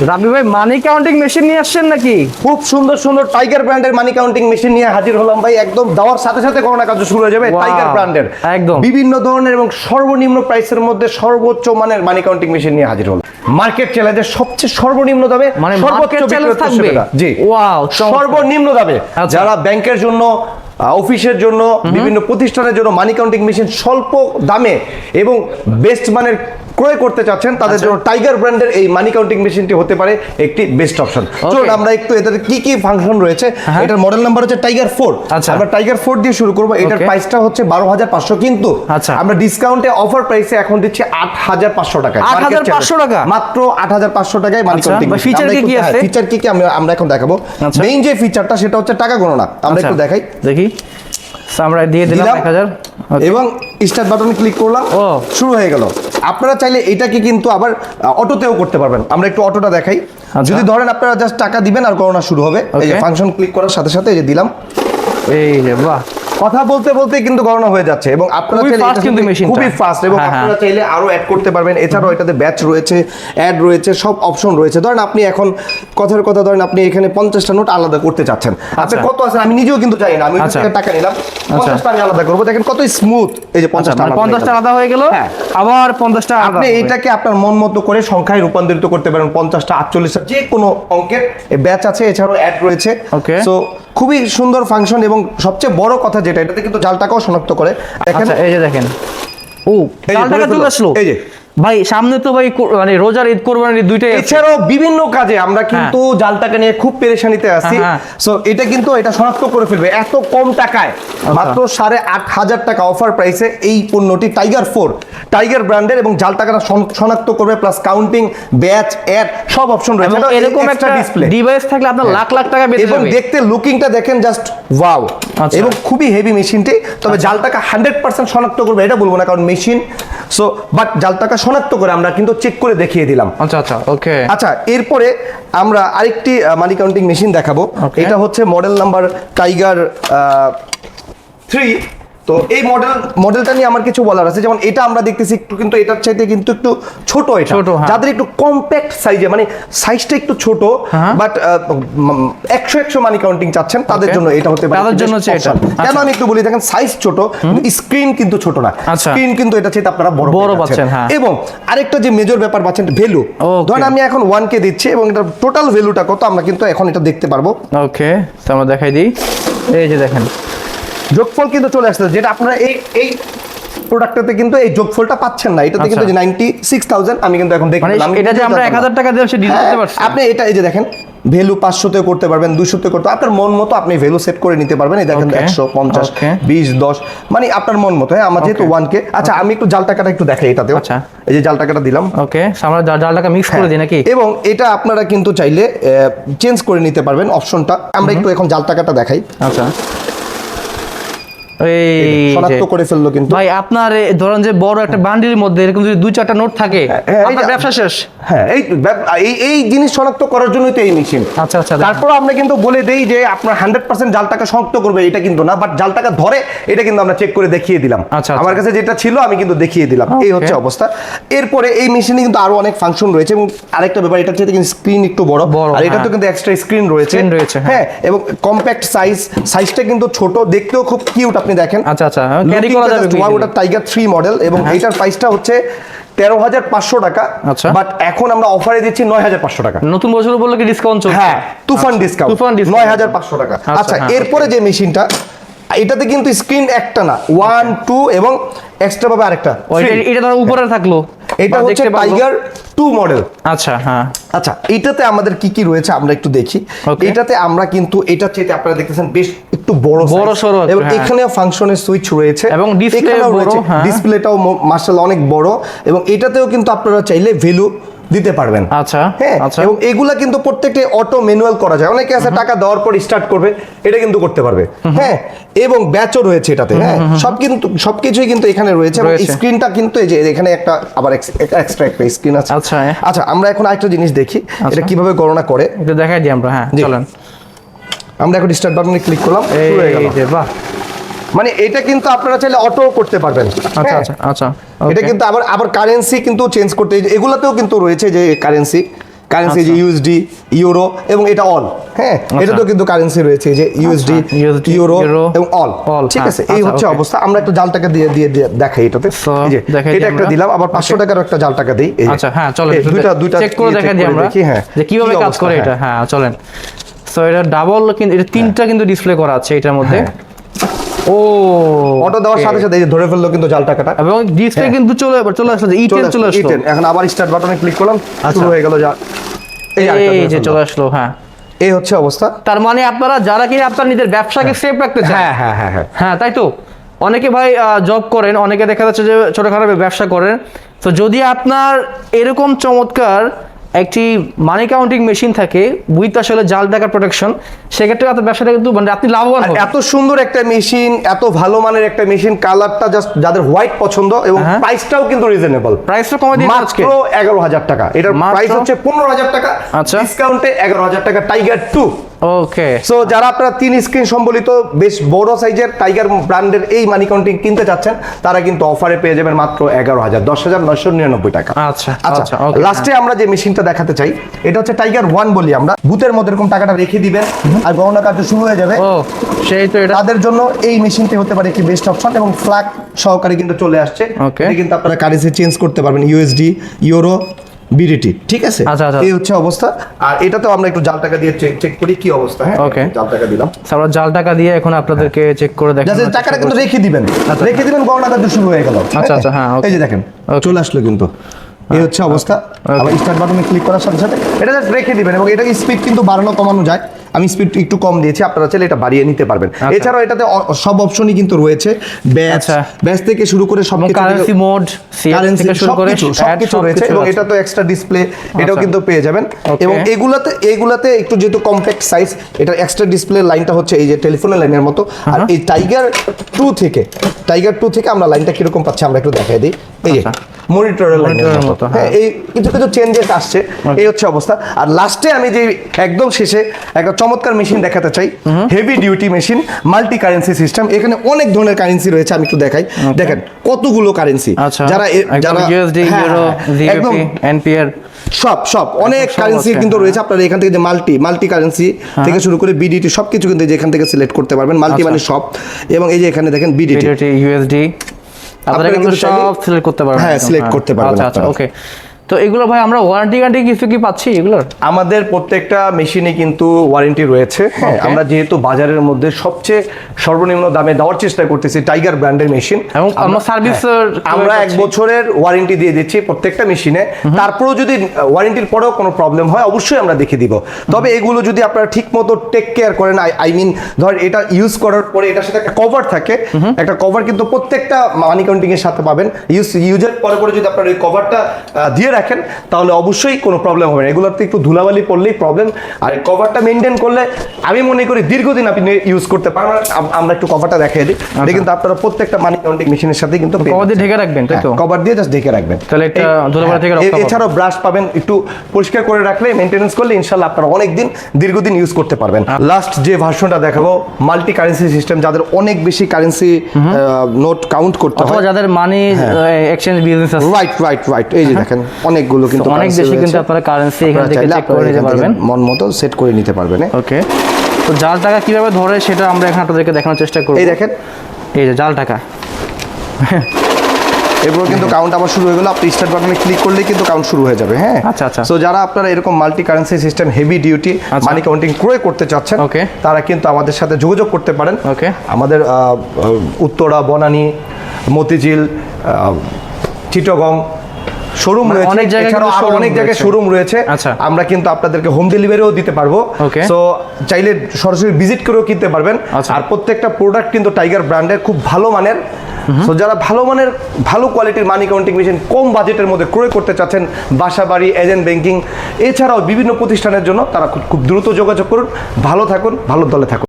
রাবি ভাই মানি counting machine নিয়ে আসছেন নাকি খুব সুন্দর সুন্দর টাইগার ব্র্যান্ডের মানি কাউন্টিং মেশিন নিয়ে হাজির হলাম ভাই একদম দেওয়ার সাথে সাথে গণনা কাজ শুরু হয়ে যাবে টাইগার ব্র্যান্ডের একদম। বিভিন্ন ধরনের এবং সর্বনিম্ন প্রাইসের মধ্যে সর্বোচ্চ মানের মানি কাউন্টিং মেশিন নিয়ে হাজির হলাম মার্কেট চ্যালেঞ্জের সবচেয়ে সর্বনিম্ন দামে মানে সর্বোচ্চ? জি চমৎকার। সর্বনিম্ন দামে আচ্ছা। যারা ব্যাংকের জন্য অফিসের জন্য বিভিন্ন প্রতিষ্ঠানের জন্য মানি কাউন্টিং মেশিন স্বল্প দামে এবং বেস্ট মানের ক্রয় করতে চাচ্ছেন তাদের আচ্ছা। জন্য টাইগার ব্র্যান্ডের এই মানি কাউন্টিং মেশিনটি হতে পারে একটি বেস্ট অপশন চলুন আমরা একটু এদের কি কি ফাংশন রয়েছে হ্যাঁ। এটার মডেল নাম্বার হচ্ছে টাইগার ফোর আচ্ছা। আমরা টাইগার ফোর দিয়ে শুরু করব এটার প্রাইসটা হচ্ছে বারো হাজার পাঁচশো কিন্তু আচ্ছা। আমরা ডিসকাউন্টে অফার প্রাইসে এখন দিচ্ছি আট হাজার পাঁচশো টাকা 8,500 টাকা? মাত্র আট হাজার পাঁচশো টাকায় মানি কাউন্টিং feature কি কি আছে? ফিচার কি কি আমরা এখন দেখাবো। মেইন যে ফিচারটা সেটা হচ্ছে টাকা গণনা আমরা একটু দেখাই দেখি আমরা দিয়ে দিলাম। এক হাজার। এবং স্টার্ট বাটন ক্লিক করলাম ও। শুরু হয়ে গেল। আপনারা চাইলে এটাকে কিন্তু আবার অটোতেও করতে পারবেন। আমরা একটু অটোটা দেখাই। আচ্ছা। যদি ধরেন আপনারা জাস্ট টাকা দিবেন আর করোনা শুরু হবে এই যে ফাংশন ক্লিক করার সাথে সাথে এই যে দিলাম। এই যে বাহ। কথা বলতে বলতে কিন্তু গণনা হয়ে যাচ্ছে এবং আপনারা চাইলে এটার কিন্তু খুবই ফাস্ট এবং হ্যাঁ, হ্যাঁ। আপনারা চাইলে আরও অ্যাড করতে পারবেন। এছাড়াও এটাতে ব্যাচ রয়েছে অ্যাড রয়েছে সব অপশন রয়েছে। ধরেন আপনি এখন কথার কথা ধরেন আপনি এখানে পঞ্চাশটা নোট আলাদা করতে চাচ্ছেন। আপনার কত আছে? আমি নিজেও কিন্তু জানি না। আমি আচ্ছা। থেকে টাকা নিলাম। পঞ্চাশটা আমি আলাদা করব। দেখেন কত স্মুথ এই যে আচ্ছা পঞ্চাশটা মানে আলাদা পঞ্চাশটা হয়ে গেল। আলাদা হয়ে গেল। হ্যাঁ। আবার পঞ্চাশটা আপনি এটাকে আপনার মন মতো করে সংখ্যায় রূপান্তরিত করতে পারেন। পঞ্চাশটা আটচল্লিশটা যে কোনো অঙ্কের ব্যাচ আছে। এছাড়াও অ্যাড রয়েছে. সো খুবই সুন্দর ফাংশন এবং সবচেয়ে বড় কথা যেটা এটাতে কিন্তু জালটাকেও শনাক্ত করে। দেখেন। আচ্ছা এই যে দেখেন। ও জালটাকে চলে আসলো? এই যে। ভাই সামনে তো ভাই মানে রোজার ঈদ কোরবানির দুইটাই। এছাড়াও বিভিন্ন কাজে আমরা কিন্তু জাল টাকা নিয়ে খুব পেরেশানিতে আছি। হ্যাঁ, সো এটা কিন্তু এটা শনাক্ত করে ফেলবে। এত কম টাকায় আচ্ছা। মাত্র সাড়ে আট হাজার টাকা অফার প্রাইসে এই পণ্যটি টাইগার ফোর টাইগার ব্র্যান্ডের এবং জাল টাকাটা শনাক্ত করবে প্লাস কাউন্টিং ব্যাচ অ্যাড সব অপশন রয়েছে। এরকম একটা ডিসপ্লে ডিভাইস থাকলে আপনার লাখ লাখ টাকা বেঁচে এবং দেখতে লুকিংটা দেখেন জাস্ট ওয়াও আচ্ছা। এবং খুবই হেভি মেশিনটি তবে জাল টাকা হান্ড্রেড পার্সেন্ট শনাক্ত করবে এটা বলব না কারণ মেশিন সো বাট জাল টাকা শনাক্ত করে আমরা কিন্তু চেক করে দেখিয়ে দিলাম। আচ্ছা আচ্ছা ওকে আচ্ছা এরপরে আমরা আরেকটি মানি কাউন্টিং মেশিন দেখাবো। এটা হচ্ছে মডেল নাম্বার টাইগার থ্রি তো এই মডেল মডেলটা নিয়ে আমার কিছু বলার আছে যেমন এটা আমরা দেখতেছি একটু কিন্তু এটার চাইতে কিন্তু একটু ছোট এটা ছোট, হ্যাঁ। যাদের একটু কম্প্যাক্ট সাইজে মানে সাইজটা একটু ছোট হ্যাঁ। বাট একশো একশো মানি কাউন্টিং চাচ্ছেন তাদের জন্য এটা হতে পারে তাদের জন্য এটা। কেন আচ্ছা। আমি একটু বলি দেখেন সাইজ ছোট স্ক্রিন কিন্তু ছোট না আচ্ছা। স্ক্রিন কিন্তু এটা চাইতে আপনারা বড় বড় পাচ্ছেন, হ্যাঁ। এবং আরেকটা যে মেজর ব্যাপার পাচ্ছেন ভ্যালু ধরেন আমি এখন ওয়ান কে দিচ্ছি এবং এটা টোটাল ভ্যালুটা কত আমরা কিন্তু এখন এটা দেখতে পারব ওকে তো আমরা দেখাই দিই এই যে দেখেন যোগফল কিন্তু চলে আসছে যেটা আপনারা এই এই প্রোডাক্টটাতে কিন্তু এই যোগফলটা পাচ্ছেন না এটাতে কিন্তু আচ্ছা। যে নাইনটি সিক্স থাউজেন্ড আমি কিন্তু এখন দেখতে মানে এটা যে আমরা এক জানতাম হাজার না। টাকা দিয়ে সে ডিল হ্যাঁ, করতে পারছি আপনি এটা এই যে দেখেন ভ্যালু পাঁচশোতে করতে পারবেন দুশোতে করতে আপনার মন মতো আপনি ভ্যালু সেট করে নিতে পারবেন এই দেখেন একশো পঞ্চাশ. বিশ দশ মানে আপনার মন মতো হ্যাঁ আমার যেহেতু. ওয়ান কে আচ্ছা আমি একটু জাল টাকাটা একটু দেখাই এটাতেও আচ্ছা। এই যে জাল টাকাটা দিলাম ওকে আমরা জাল টাকা মিক্স করে দিই নাকি এবং এটা আপনারা কিন্তু চাইলে চেঞ্জ করে নিতে পারবেন অপশনটা আমরা একটু এখন জাল টাকাটা দেখাই আচ্ছা শনাক্ত করে ফেলল কিন্তু। ভাই আপনার ধরেন যে বড় একটা বান্ডিলের মধ্যে এরকম যদি দুই চারটা নোট থাকে হ্যাঁ, আপনার ব্যবসা শেষ। হ্যাঁ এই এই এই জিনিস শনাক্ত করার জন্যই তো এই মেশিন। আচ্ছা আচ্ছা তারপর আমরা কিন্তু বলে দেই যে আপনার হান্ড্রেড পার্সেন্ট জাল টাকা শনাক্ত করবে এটা কিন্তু না বাট জাল টাকা ধরে এটা কিন্তু আমরা চেক করে দেখিয়ে দিলাম। আচ্ছা, আচ্ছা। আমার কাছে যেটা ছিল আমি কিন্তু দেখিয়ে দিলাম। এই হচ্ছে অবস্থা। এরপরে এই মেশিনে কিন্তু আরও অনেক ফাংশন রয়েছে এবং আরেকটা ব্যাপার এটা হচ্ছে কিন্তু স্ক্রিন একটু বড়। বড়, আর এটা তো হ্যাঁ। কিন্তু এক্সট্রা স্ক্রিন রয়েছে। রয়েছে, হ্যাঁ। হ্যাঁ এবং কম্প্যাক্ট সাইজ সাইজটা কিন্তু ছোট দেখতেও খুব কিউট আপনি দেখেন। আচ্ছা আচ্ছা ক্যারি করা যাবে। ওটা টাইগার 3 মডেল এবং এইটার প্রাইসটা হচ্ছে তেরো হাজার পাঁচশো টাকা আচ্ছা। বাট এখন আমরা অফারে দিচ্ছি নয় হাজার পাঁচশো টাকা। নতুন বছর বললে কি ডিসকাউন্ট চলছে। হ্যাঁ তুফান আচ্ছা, ডিসকাউন্ট তুফান ডিসকাউন্ট নয় হাজার পাঁচশো টাকা। আচ্ছা, আচ্ছা হ্যাঁ, এরপরে যে মেশিনটা এটাতে কিন্তু স্ক্রিন একটা না ওয়ান টু এবং এক্সট্রা ভাবে আরেকটা। এটা তার উপরে থাকল। এটা হচ্ছে টাইগার টু মডেল। আচ্ছা হ্যাঁ। আচ্ছা এটাতে আমাদের কি কি রয়েছে আমরা একটু দেখি. এটাতে আমরা কিন্তু এটা চেয়ে আপনারা দেখতেছেন বেশ একটু বড় বড় সরো এবং হ্যাঁ। এখানে ফাংশনের সুইচ রয়েছে। এবং ডিসপ্লেটাও রয়েছে। হ্যাঁ। ডিসপ্লেটাও মার্শাল অনেক বড়। এবং এটাতেও কিন্তু আপনারা চাইলে ভ্যালু দিতে পারবেন। আচ্ছা হ্যাঁ আচ্ছা। এবং এগুলা কিন্তু প্রত্যেকটা অটো ম্যানুয়াল করা যায়। অনেকে আছে টাকা দেওয়ার পর স্টার্ট করবে এটা কিন্তু করতে পারবে। হ্যাঁ এবং ব্যাচও রয়েছে এটাতে হ্যাঁ সব কিন্তু সবকিছুই কিন্তু এখানে রয়েছে এবং স্ক্রিনটা কিন্তু এই যে এখানে একটা আবার এক্সট্রা একটা স্ক্রিন আছে। আচ্ছা, হ্যাঁ। আচ্ছা আমরা এখন আরেকটা জিনিস দেখি আচ্ছা। এটা কীভাবে গণনা করে? এটা দেখাই দিই আমরা হ্যাঁ। চলেন। আমরা এখন স্টার্ট বাটনে ক্লিক করলাম শুরু হয়ে গেল। এই যে বাহ। মানে এটা কিন্তু আপনারা চাইলে অটো করতে পারবেন। আচ্ছা হ্যাঁ? আচ্ছা আচ্ছা এটা কিন্তু আবার আবার কারেন্সি কিন্তু চেঞ্জ করতে এগুলাতেও কিন্তু রয়েছে যে কারেন্সি কারেন্সি যে ইউএসডি ইউরো এবং এটা অল হ্যাঁ? এটা তো কিন্তু কারেন্সি রয়েছে যে ইউএসডি ইউরো এবং অল ঠিক হ্যাঁ, আছে এই আচ্ছা, হচ্ছে অবস্থা। আমরা একটু জাল টাকা দিয়ে দিয়ে দেখাই এটাতে। এই যে এটা একটা দিলাম আবার পাঁচশো টাকার একটা জাল টাকা দিই আচ্ছা হ্যাঁ চলেন দুইটা দুইটা চেক করে ইয়ে দেখা check দিই আমরা। দেখি, হ্যাঁ। যে কীভাবে কাজ করে হ্যাঁ। এটা? হ্যাঁ। চলেন। সো এটা ডাবল কিন্তু এটা তিনটা কিন্তু ডিসপ্লে করা আছে এটার মধ্যে। ও অটো দেওয়ার সাথে সাথে ধরে ফেলল কিন্তু জাল টাকাটা এবং ডিসপ্লে হ্যাঁ। কিন্তু চলে চলে আসলো ইটেন চলে আসলো এখন আবার স্টার্ট বাটনে ক্লিক করলাম শুরু হয়ে গেল যা। এই যে চলে আসলো হ্যাঁ। এই হচ্ছে অবস্থা। তার মানে আপনারা যারা কিনা আপনার নিজের ব্যবসাকে সেফ রাখতে চান। হ্যাঁ হ্যাঁ হ্যাঁ হ্যাঁ। হ্যাঁ তাই তো? অনেকে ভাই জব করেন অনেকে দেখা যাচ্ছে যে ছোটখাটো ব্যবসা করেন। তো যদি আপনার এরকম চমৎকার একটি মানি কাউন্টিং মেশিন থাকে উইথ আসলে জাল টাকার প্রোটেকশন সেক্ষেত্রে আপনার ব্যবসাটা কিন্তু মানে আপনি লাভবান এত সুন্দর একটা মেশিন এত ভালো মানের একটা মেশিন কালারটা জাস্ট যাদের হোয়াইট পছন্দ এবং হ্যাঁ। প্রাইসটাও কিন্তু রিজনেবল প্রাইসটা কমে দিয়ে আজকে। মাত্র এগারো হাজার টাকা। এটার প্রাইস হচ্ছে পনেরো হাজার টাকা আচ্ছা। ডিসকাউন্টে এগারো হাজার টাকা টাইগার টু ওকে সো যারা আপনারা তিন স্ক্রিন সম্বলিত বেশ বড় সাইজের টাইগার ব্র্যান্ডের এই মানি কাউন্টিং কিনতে চাচ্ছেন তারা কিন্তু অফারে পেয়ে যাবেন মাত্র এগারো হাজার দশ হাজার নয়শো নিরানব্বই টাকা। আচ্ছা, আচ্ছা আচ্ছা, লাস্টে আমরা যে মেশিনটা দেখাতে চাই এটা হচ্ছে টাইগার ওয়ান বলি আমরা। বুথের মধ্যে এরকম টাকাটা রেখে দিবেন আর গণনা কার্য শুরু হয়ে যাবে। ও সেই তো এটা তাদের জন্য এই মেশিনটি হতে পারে একটি বেস্ট অপশন এবং ফ্ল্যাগ সহকারে কিন্তু চলে আসছে. এটা কিন্তু আপনারা কারেন্সি চেঞ্জ করতে পারবেন ইউএসডি ইউরো বিডিটি ঠিক আছে? আচ্ছা, আচ্ছা। এই হচ্ছে অবস্থা। আর এটা তো আমরা একটু জাল টাকা দিয়ে চেক চেক করি কি অবস্থা হ্যাঁ? ওকে জাল টাকা দিলাম। আমরা জাল টাকা দিয়ে এখন আপনাদেরকে চেক করে দেখেন যাতে টাকাটা কিন্তু রেখে দিবেন। রেখে দিবেন গণনা কিন্তু শুরু হয়ে গেল। আচ্ছা, আচ্ছা, হ্যাঁ. এই যে দেখেন চলে আসলো কিন্তু। এই হচ্ছে অবস্থা। আবার স্টার্ট বাটনে ক্লিক করার সাথে সাথে এটা জাস্ট রেখে দিবেন এবং এটা স্পিড কিন্তু বাড়ানো কমানো যায়। আমি স্পিড একটু কম দিয়েছি আপনারা চাইলে এটা বাড়িয়ে নিতে পারবেন। এছাড়াও এটাতে সব অপশনই কিন্তু রয়েছে ব্যাচ আচ্ছা। ব্যাচ থেকে শুরু করে সব কারেন্সি মোড কারেন্সি থেকে শুরু করে সবকিছু রয়েছে এবং এটা তো এক্সট্রা ডিসপ্লে এটাও আচ্ছা। কিন্তু পেয়ে যাবেন। এবং এগুলাতে এগুলাতে একটু যেহেতু কম্প্যাক্ট সাইজ এটা এক্সট্রা ডিসপ্লে লাইনটা হচ্ছে এই যে টেলিফোনের লাইনের মতো। আর এই টাইগার টু থেকে টাইগার টু থেকে আমরা লাইনটা কীরকম পাচ্ছি আমরা একটু দেখাই দিই। এই যে মনিটরের মতো। হ্যাঁ। হ্যাঁ। এই কিছু কিছু চেঞ্জেস আসছে। এই হচ্ছে অবস্থা। আর লাস্টে আমি যে একদম শেষে একটা চমৎকার মেশিন দেখাতে চাই। Heavy duty machine multi currency system এখানে অনেক ধরনের কারেন্সি রয়েছে আমি একটু দেখাই। দেখেন কতগুলো কারেন্সি আচ্ছা যারা যারা ইউএসডি ইউরো হ্যাঁ, একদম এনপিআর সব সব অনেক কারেন্সি কিন্তু। রয়েছে। আপনারা এখান থেকে যে মাল্টি মাল্টি কারেন্সি থেকে শুরু করে বিডিটি সব কিছু কিন্তু এখান থেকে সিলেক্ট করতে পারবেন। মাল্টি। মানে সব এবং এই যে এখানে দেখেন বিডিটি ইউএসডি আপনারা কিন্তু সব সিলেক্ট করতে পারবেন হ্যাঁ, সিলেক্ট করতে পারবেন আচ্ছা আচ্ছা ওকে তো এগুলো ভাই আমরা ওয়ারেন্টি গ্যারান্টি কিছু কি পাচ্ছি এগুলোর? আমাদের প্রত্যেকটা মেশিনে কিন্তু ওয়ারেন্টি রয়েছে। হ্যাঁ আমরা যেহেতু বাজারের মধ্যে সবচেয়ে সর্বনিম্ন দামে দেওয়ার চেষ্টা করতেছি টাইগার ব্র্যান্ডের মেশিন এবং আমরা সার্ভিস আমরা এক বছরের ওয়ারেন্টি দিয়ে দিচ্ছি প্রত্যেকটা মেশিনে তারপরেও যদি ওয়ারেন্টির পরেও কোনো প্রবলেম হয় অবশ্যই আমরা দেখে দিব। তবে এগুলো যদি আপনারা ঠিক মতো টেক কেয়ার করেন আই মিন ধর এটা ইউজ করার পরে এটার সাথে একটা কভার থাকে একটা কভার কিন্তু প্রত্যেকটা মানি কাউন্টিং এর সাথে পাবেন। ইউজ ইউজের পরে পরে যদি আপনারা এই কভারটা দিয়ে রাখেন তাহলে অবশ্যই কোনো প্রবলেম হবে না। এগুলোতে একটু ধুলাবালি পড়লেই প্রবলেম আর কভারটা মেনটেন করলে আমি মনে করি দীর্ঘদিন আপনি ইউজ করতে পারবেন। আমরা একটু কভারটা দেখিয়ে দিই। এটা কিন্তু আপনারা প্রত্যেকটা মানি কাউন্টিং মেশিনের সাথে কিন্তু কভার দিয়ে ঢেকে রাখবেন তাই তো? কভার দিয়ে জাস্ট ঢেকে রাখবেন। তাহলে এটা ধুলোবালি থেকে হ্যাঁ, রক্ষা এছাড়াও ব্রাশ পাবেন একটু পরিষ্কার করে রাখলে মেনটেনেন্স করলে ইনশাল্লাহ আপনারা অনেক দিন দীর্ঘদিন ইউজ করতে পারবেন। লাস্ট যে ভার্সনটা দেখাবো মাল্টি কারেন্সি সিস্টেম যাদের অনেক বেশি কারেন্সি নোট কাউন্ট করতে হয়। যাদের মানি এক্সচেঞ্জ বিজনেস আছে। রাইট রাইট রাইট এই যে দেখেন অনেকগুলো কিন্তু অনেক দেশে কিন্তু আপনারা কারেন্সি এখান থেকে চেক করে নিতে পারবেন। মন মতো সেট করে নিতে পারবেন। ওকে তো জাল টাকা কীভাবে ধরে সেটা আমরা এখন আপনাদেরকে দেখানোর চেষ্টা করব। এই দেখেন। এই যে জাল টাকা। এরপর কিন্তু কাউন্ট আবার শুরু হয়ে গেল। আপনি স্টার্ট বাটনে ক্লিক করলেই কিন্তু কাউন্ট শুরু হয়ে যাবে হ্যাঁ? আচ্ছা, আচ্ছা। সো যারা আপনারা এরকম multi currency system heavy duty. Money counting ক্রয় করতে চাচ্ছেন ওকে তারা কিন্তু আমাদের সাথে যোগাযোগ করতে পারেন। ওকে আমাদের উত্তরা বনানী মতিঝিল চিটগং শোরুম মানে রয়েছে অনেক জায়গায় আরও অনেক জায়গায় শোরুম রয়েছে। আচ্ছা। আমরা কিন্তু আপনাদেরকে হোম ডেলিভারিও দিতে পারব. সো চাইলে সরাসরি ভিজিট করেও কিনতে পারবেন। আচ্ছা। আর প্রত্যেকটা প্রোডাক্ট কিন্তু টাইগার ব্র্যান্ডের খুব ভালো মানের। সো যারা ভালো মানের ভালো কোয়ালিটির মানি কাউন্টিং মেশিন কম বাজেটের মধ্যে ক্রয় করতে চাচ্ছেন বাসা বাড়ি এজেন্ট ব্যাংকিং এছাড়াও বিভিন্ন প্রতিষ্ঠানের জন্য তারা খুব দ্রুত যোগাযোগ করুন। ভালো থাকুন ভালো দলে থাকুন।